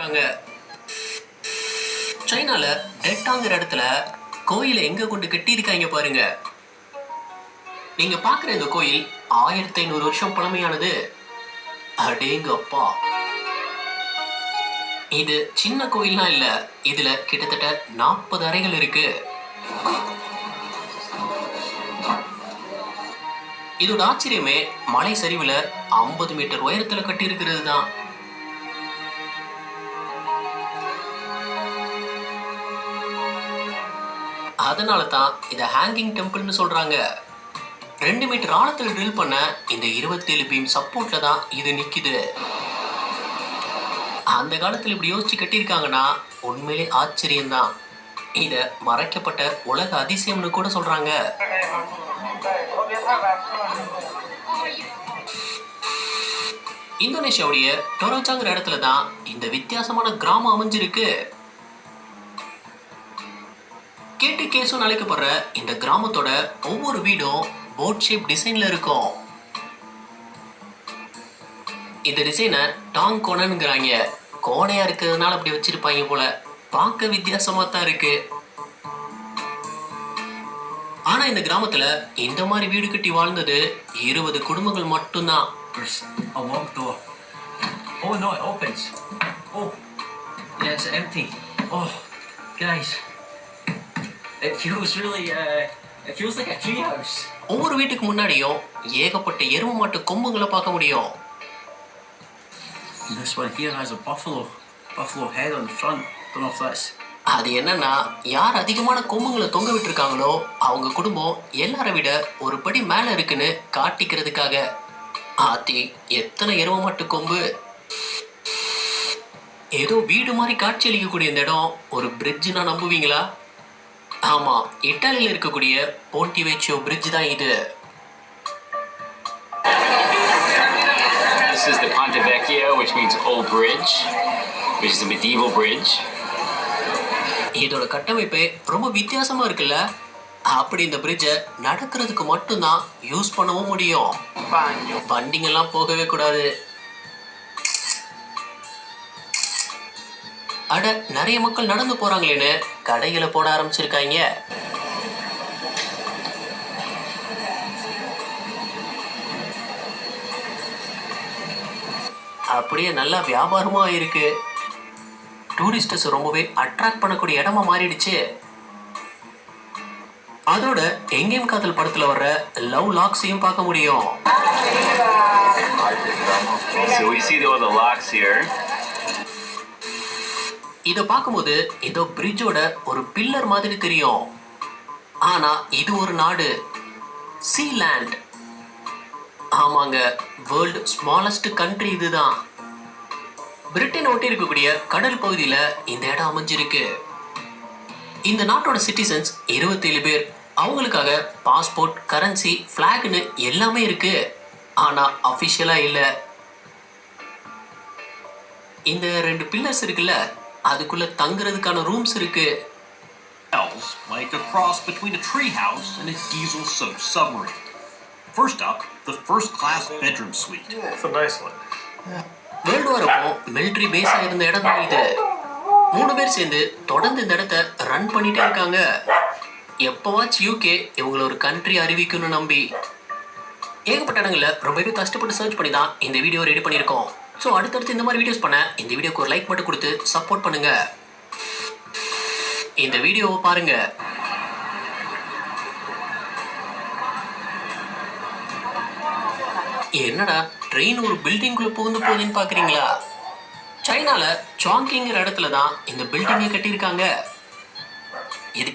இருக்காங்க. சைனால டெட்டாங்கிற இடத்துல கோயிலை எங்க கொண்டு கட்டியிருக்காங்க பாருங்க. நீங்க பாக்குற இந்த கோயில் ஆயிரத்தி ஐநூறு வருஷம் பழமையானது. அடேங்கப்பா. இது சின்ன கோயில்லாம் இல்ல இதுல கிட்டத்தட்ட நாற்பது அறைகள் இருக்கு. இதோட ஆச்சரியமே மலை சரிவுல 50 மீட்டர் உயரத்துல கட்டி இருக்கிறது தான் அதனால தான் இதை ஹேங்கிங் டெம்பிள்னு சொல்கிறாங்க ரெண்டு மீட்டர் ஆழத்தில் ட்ரில் பண்ண இந்த 27 பீம் சப்போர்ட்டில் தான் இது நிற்கிது அந்த காலத்தில் இப்படி யோசிச்சு கட்டியிருக்காங்கன்னா உண்மையிலே ஆச்சரியம்தான். இதை மறைக்கப்பட்ட உலக அதிசயம்னு கூட சொல்கிறாங்க இந்தோனேஷியாவுடைய டொரோச்சாங்கிற இடத்துல தான் இந்த வித்தியாசமான கிராமம் அமைஞ்சிருக்கு. கேஸும் அழைக்கப்படுற இந்த கிராமத்தோட ஒவ்வொரு வீடும் போட் ஷேப் டிசைன்ல இருக்கும். இந்த டிசைனை டாங் கோனனுங்கிறாங்க. கோணையாக இருக்கிறதுனால அப்படி வச்சிருப்பாங்க போல. பார்க்க வித்தியாசமா தான் இருக்கு. ஆனா இந்த கிராமத்துல இந்த மாதிரி வீடு கட்டி வாழ்ந்தது இருபது குடும்பங்கள் மட்டும்தான். Oh no, it opens. Oh, yeah, it's empty. Oh, guys, it feels really, uh, it feels like a treehouse. ஒவ்வொரு வீட்டுக்கு முன்னாடியும் ஏகப்பட்ட எரும மாட்டு கொம்புங்களை பார்க்க முடியும் this one here has a buffalo, buffalo head on the front. Don't know if that's. அது என்னன்னா யார் அதிகமான கொம்புங்களை தொங்க விட்டுருக்காங்களோ அவங்க குடும்பம் எல்லாரை விட ஒரு படி மேல இருக்குன்னு காட்டிக்கிறதுக்காக ஆத்தி எத்தனை எரும மாட்டு கொம்பு ஏதோ வீடு மாதிரி காட்சி அளிக்கக்கூடிய இந்த இடம் ஒரு பிரிட்ஜ்னா நம்புவீங்களா ஆமா இட்டாலியில இருக்கக்கூடிய போட்டி வெச்சோ பிரிட்ஜ் தான் இது. This is the Ponte Vecchio, which means Old Bridge, which is a medieval bridge. இதோட கட்டமைப்பே ரொம்ப வித்தியாசமா இருக்குல்ல? அப்படி இந்த பிரிட்ஜை நடக்கிறதுக்கு மட்டும்தான் யூஸ் பண்ணவும் முடியும். வண்டிங்கெல்லாம் போகவே கூடாது. அட நிறைய மக்கள் நடந்து போறாங்களேன்னு கடைகளை போட ஆரம்பிச்சிருக்காங்க. அப்படியே நல்லா வியாபாரமாக இருக்கு. டூரிஸ்டர்ஸ் ரொம்பவே அட்ராக்ட் பண்ணக்கூடிய இடமா மாறிடுச்சு. அதோட எங்கேயும் காதல் படத்துல வர்ற லவ் லாக்ஸையும் பார்க்க முடியும். So we see all the locks here. இதை பார்க்கும்போது ஏதோ பிரிட்ஜோட ஒரு பில்லர் மாதிரி தெரியும். ஆனா இது ஒரு நாடு. சீலேண்ட் ஆமாங்க வேர்ல்டு ஸ்மாலஸ்ட் கண்ட்ரி இதுதான். பிரிட்டன் ஒட்டி இருக்கக்கூடிய கடல் பகுதியில் இந்த இடம் அமைஞ்சிருக்கு. இந்த நாட்டோட சிட்டிசன்ஸ் 27 பேர். அவங்களுக்காக பாஸ்போர்ட் கரன்சி ஃப்ளாக்னு எல்லாமே இருக்கு. ஆனா அஃபிஷியலாக இல்லை. இந்த ரெண்டு பில்லர்ஸ் இருக்குல்ல அதுக்குள்ள தங்குறதுக்கான ரூம்ஸ் இருக்கு like a cross between a treehouse and a diesel soaked submarine. First up, the first class bedroom suite. It's a nice one. World war அப்போ மிலிட்ரி பேஸா இருந்த இடம் தான் இது மூணு பேர் சேர்ந்து தொடர்ந்து இந்த இடத்த ரன் பண்ணிட்டே இருக்காங்க எப்பவாச்சும் யூகே இவங்களை ஒரு கண்ட்ரி அறிவிக்கும்னு நம்பி ஏகப்பட்ட இடங்கள்ல ரொம்பவே கஷ்டப்பட்டு சர்ச் பண்ணி தான் இந்த வீடியோ ரெடி பண்ணியிருக்கோம் ஸோ அடுத்தடுத்து இந்த மாதிரி வீடியோஸ் பண்ண இந்த வீடியோக்கு ஒரு லைக் மட்டும் கொடுத்து சப்போர்ட் பண்ணுங்க. இந்த வீடியோவை பாருங்க. என்னடா ட்ரெயின் ஒரு பில்டிங்குள்ள புகுந்து போகுதுன்னு பாக்குறீங்களா? சைனால சாங்கிங்கிற இடத்துல தான் இந்த பில்டிங்கை கட்டியிருக்காங்க. இது